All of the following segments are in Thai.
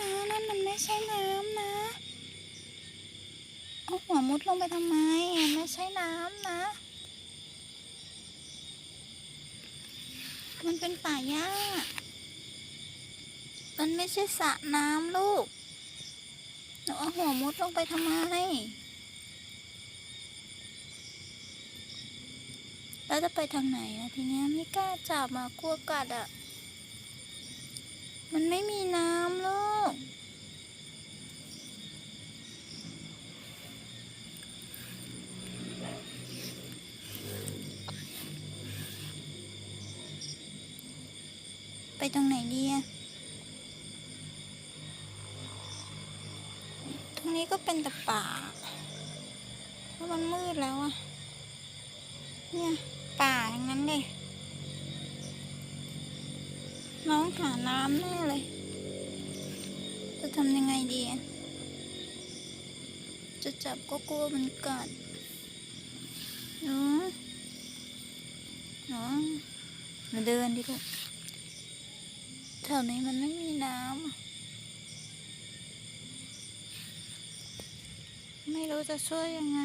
นะนั่นมันไม่ใช่น้ำนะเอาหัวมุดลงไปทำไมมันไม่ใช่น้ำนะ มันเป็นป่าหญ้า มันไม่ใช่สระน้ำลูกหนูเอาหัวมุดลงไปทำไมแล้วจะไปทางไหนอะทีเนี้ยไม่กล้าจับมากลัวกัดอะมันไม่มีน้ ตรงไหนดีอะตรงนี้ก็เป็นแต่ป่าเพราะมันมืดแล้วอะเนี่ยป่าทั้งนั้นเลยน้องหาน้ำแน่เลย จะทำยังไงดีอะจะจับก็กลัวมันกัดหนูหนูหนูเดินดิลูก แถวนี้มันไม่มีน้ำ ไม่รู้จะช่วยยังไง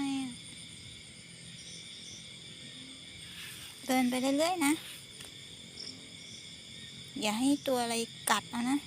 เดินไปเรื่อยๆนะ อย่าให้ตัวอะไรกัดนะ